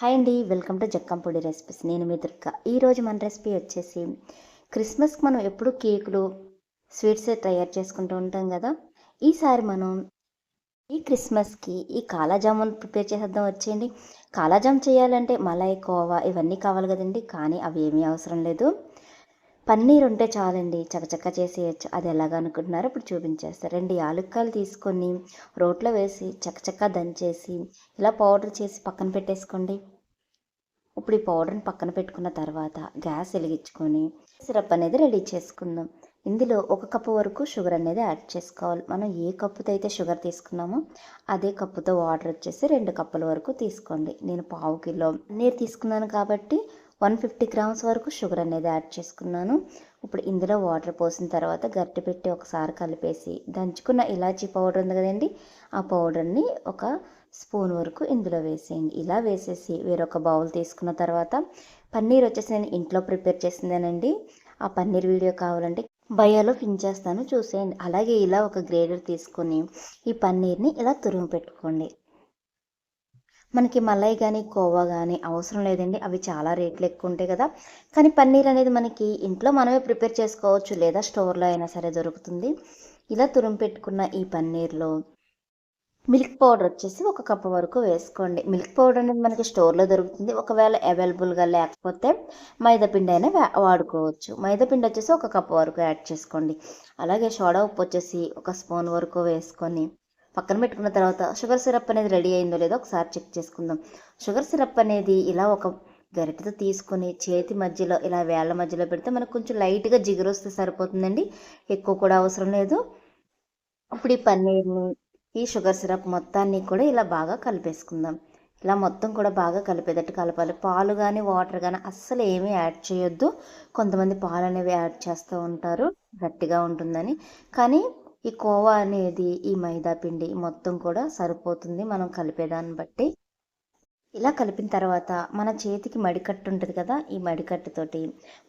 Hi అండి welcome to జక్కంపొడి recipes. నేను మీ దుర్గ. ఈరోజు మన రెసిపీ వచ్చేసి క్రిస్మస్కి మనం ఎప్పుడు కేకులు స్వీట్స్ తయారు చేసుకుంటూ ఉంటాం కదా. ఈసారి మనం ఈ క్రిస్మస్కి ఈ కాలాజామున్ ప్రిపేర్ చేసేద్దాం. వచ్చేయండి. కాలాజామ్ చేయాలంటే మలై కోవా ఇవన్నీ కావాలి కదండి. కానీ అవి ఏమీ అవసరం లేదు. పన్నీర్ ఉంటే చాలండి చకచక్క చేసేయచ్చు. అది ఎలాగ అనుకుంటున్నారో ఇప్పుడు చూపించేస్తారు రెండు యాలుక్కాయలు తీసుకొని రోట్లో వేసి చకచక్క దంచేసి ఇలా పౌడర్ చేసి పక్కన పెట్టేసుకోండి. ఇప్పుడు ఈ పౌడర్ని పక్కన పెట్టుకున్న తర్వాత గ్యాస్ వెలిగించుకొని సిరప్ అనేది రెడీ చేసుకుందాం. ఇందులో ఒక కప్పు వరకు షుగర్ అనేది యాడ్ చేసుకోవాలి. మనం ఏ కప్పుతో అయితే షుగర్ తీసుకున్నామో అదే కప్పుతో వాటర్ వచ్చేసి రెండు కప్పుల వరకు తీసుకోండి. నేను పావు కిలో నీరు తీసుకున్నాను కాబట్టి వన్ ఫిఫ్టీ గ్రామ్స్ వరకు షుగర్ అనేది యాడ్ చేసుకున్నాను. ఇప్పుడు ఇందులో వాటర్ పోసిన తర్వాత గట్టి పెట్టి ఒకసారి కలిపేసి దంచుకున్న ఇలాచీ పౌడర్ ఉంది కదండి ఆ పౌడర్ని ఒక స్పూన్ వరకు ఇందులో వేసేయండి. ఇలా వేసేసి వేరొక బౌల్ తీసుకున్న తర్వాత పన్నీర్ వచ్చేసి నేను ఇంట్లో ప్రిపేర్ చేసిందేనండి. ఆ పన్నీర్ వీడియో కావాలంటే బయోలో చేస్తాను చూసేయండి. అలాగే ఇలా ఒక గ్రేడర్ తీసుకొని ఈ పన్నీర్ని ఇలా తురుము పెట్టుకోండి. మనకి మలై కానీ కోవా కానీ అవసరం లేదండి. అవి చాలా రేట్లు ఎక్కువ ఉంటాయి కదా. కానీ పన్నీర్ అనేది మనకి ఇంట్లో మనమే ప్రిపేర్ చేసుకోవచ్చు లేదా స్టోర్లో అయినా సరే దొరుకుతుంది. ఇలా తురుము పెట్టుకున్న ఈ పన్నీర్లో మిల్క్ పౌడర్ వచ్చేసి ఒక కప్పు వరకు వేసుకోండి. మిల్క్ పౌడర్ అనేది మనకి స్టోర్లో దొరుకుతుంది. ఒకవేళ అవైలబుల్గా లేకపోతే మైదాపిండి అయినా వాడుకోవచ్చు. మైదాపిండి వచ్చేసి ఒక కప్పు వరకు యాడ్ చేసుకోండి. అలాగే సోడా ఉప్పు వచ్చేసి ఒక స్పూన్ వరకు వేసుకొని పక్కన పెట్టుకున్న తర్వాత షుగర్ సిరప్ అనేది రెడీ అయిందో లేదో ఒకసారి చెక్ చేసుకుందాం. షుగర్ సిరప్ అనేది ఇలా ఒక గరిటెతో తీసుకొని చేతి మధ్యలో ఇలా వేళ్ళ మధ్యలో పెడితే మనకు కొంచెం లైట్గా జిగురు వస్తే సరిపోతుందండి. ఎక్కువ కూడా అవసరం లేదు. ఇప్పుడు ఈ పన్నీర్ని ఈ షుగర్ సిరప్ మొత్తాన్ని కూడా ఇలా బాగా కలిపేసుకుందాం. ఇలా మొత్తం కూడా బాగా కలిపేటట్టు కలపాలి. పాలు కానీ వాటర్ కానీ అస్సలు ఏమీ యాడ్ చేయొద్దు. కొంతమంది పాలు అనేవి యాడ్ చేస్తూ ఉంటారు. గట్టిగా ఉంటుందని. కానీ ఈ కోవా అనేది ఈ మైదా పిండి మొత్తం కూడా సరిపోతుంది మనం కలిపేదాన్ని బట్టి. ఇలా కలిపిన తర్వాత మన చేతికి మడికట్టు ఉంటుంది కదా ఈ మడికట్టుతోటి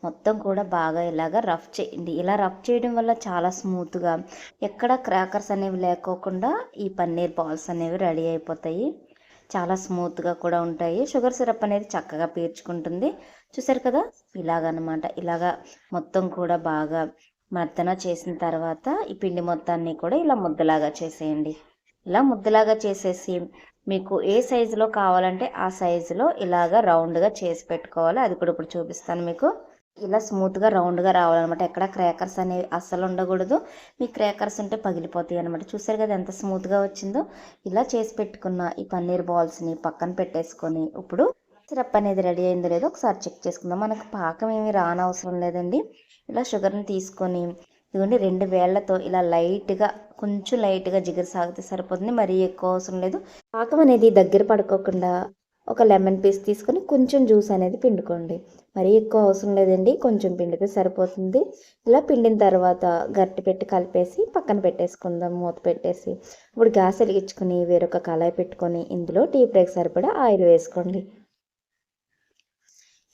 మొత్తం కూడా బాగా ఇలాగా రఫ్ చేయండి. ఇలా రఫ్ చేయడం వల్ల చాలా స్మూత్గా ఎక్కడ క్రాకర్స్ అనేవి లేకోకుండా ఈ పన్నీర్ బాల్స్ అనేవి రెడీ అయిపోతాయి. చాలా స్మూత్గా కూడా ఉంటాయి. షుగర్ సిరప్ అనేది చక్కగా పీర్చుకుంటుంది చూసారు కదా? ఇలాగనమాట. ఇలాగా మొత్తం కూడా బాగా మర్దన చేసిన తర్వాత ఈ పిండి మొత్తాన్ని కూడా ఇలా ముద్దలాగా చేసేయండి. ఇలా ముద్దలాగా చేసేసి మీకు ఏ సైజులో కావాలంటే ఆ సైజులో ఇలాగా రౌండ్గా చేసి పెట్టుకోవాలి. అది కూడా ఇప్పుడు చూపిస్తాను మీకు. ఇలా స్మూత్గా రౌండ్గా రావాలన్నమాట. ఎక్కడ క్రాకర్స్ అనేవి అస్సలు ఉండకూడదు. మీ క్రాకర్స్ ఉంటే పగిలిపోతాయి అనమాట చూసారు కదా ఎంత స్మూత్గా వచ్చిందో. ఇలా చేసి పెట్టుకున్న ఈ పన్నీర్ బాల్స్ని పక్కన పెట్టేసుకొని ఇప్పుడు సిరప్ అనేది రెడీ అయిందో లేదో ఒకసారి చెక్ చేసుకుందాం. మనకు పాకం ఏమి రానవసరం లేదండి. ఇలా షుగర్ని తీసుకొని ఇదిగోండి రెండు వేళ్ళతో ఇలా లైట్గా కొంచెం లైట్గా జిగురు సాగితే సరిపోతుంది. మరీ ఎక్కువ అవసరం లేదు. పాకం అనేది దగ్గర పడుకోకుండా ఒక లెమన్ పీస్ తీసుకొని కొంచెం జ్యూస్ అనేది పిండుకోండి. మరీ ఎక్కువ అవసరం లేదండి. కొంచెం పిండితే సరిపోతుంది. ఇలా పిండిన తర్వాత గట్టి పెట్టి కలిపేసి పక్కన పెట్టేసుకుందాం మూత పెట్టేసి. ఇప్పుడు గ్యాస్ వెలిగించుకొని వేరొక కళాయి పెట్టుకొని ఇందులో టీ బ్రేక్ సరిపడా ఆయిల్ వేసుకోండి.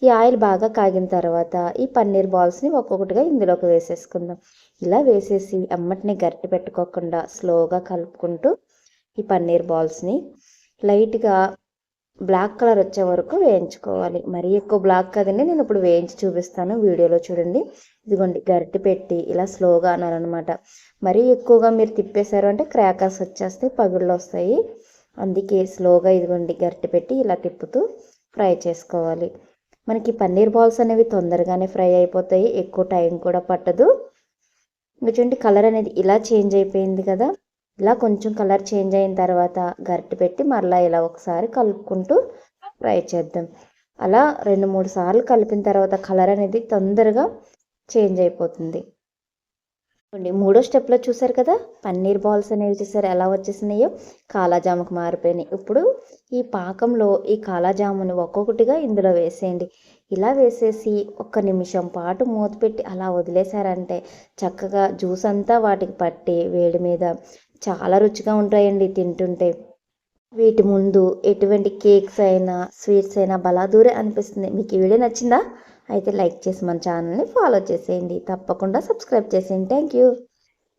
ఈ ఆయిల్ బాగా కాగిన తర్వాత ఈ పన్నీర్ బాల్స్ని ఒక్కొక్కటిగా ఇందులోకి వేసేసుకుందాం. ఇలా వేసేసి అమ్మటిని గరిటె పెట్టుకోకుండా స్లోగా కలుపుకుంటూ ఈ పన్నీర్ బాల్స్ని లైట్గా బ్లాక్ కలర్ వచ్చే వరకు వేయించుకోవాలి. మరీ ఎక్కువ బ్లాక్ కదండి నేను ఇప్పుడు వేయించి చూపిస్తాను వీడియోలో చూడండి. ఇదిగోండి గరిటె పెట్టి ఇలా స్లోగా అనాలన్నమాట. మరీ ఎక్కువగా మీరు తిప్పేశారు అంటే క్రాకర్స్ వచ్చేస్తాయి పగుళ్ళు వస్తాయి. అందుకే స్లోగా ఇదిగోండి గరిటె పెట్టి ఇలా తిప్పుతూ ఫ్రై చేసుకోవాలి. మనకి పన్నీర్ బాల్స్ అనేవి తొందరగానే ఫ్రై అయిపోతాయి. ఎక్కువ టైం కూడా పట్టదు. చూడండి కలర్ అనేది ఇలా చేంజ్ అయిపోయింది కదా. ఇలా కొంచెం కలర్ చేంజ్ అయిన తర్వాత గరిటె పెట్టి మరలా ఇలా ఒకసారి కలుపుకుంటూ ఫ్రై చేద్దాం. అలా రెండు మూడు సార్లు కలిపిన తర్వాత కలర్ అనేది తొందరగా చేంజ్ అయిపోతుంది. మూడో స్టెప్లో చూసారు కదా పన్నీర్ బాల్స్ అనేవి చూసారు. ఎలా వచ్చేసినాయో? కాలాజాముకు మారిపోయినాయి. ఇప్పుడు ఈ పాకంలో ఈ కాలాజాముని ఒక్కొక్కటిగా ఇందులో వేసేయండి. ఇలా వేసేసి ఒక్క నిమిషం పాటు మూత పెట్టి అలా వదిలేశారంటే చక్కగా జ్యూస్ అంతా వాటికి పట్టి వేడి మీద చాలా రుచిగా ఉంటాయండి తింటుంటే. వీటి ముందు ఎటువంటి కేక్స్ అయినా స్వీట్స్ అయినా బలాదూరే అనిపిస్తుంది. మీకు ఈ వీడియో నచ్చిందా? అయితే లైక్ చేసి మన ఛానల్ని ఫాలో చేసేయండి. తప్పకుండా సబ్స్క్రైబ్ చేసేయండి. Thank you.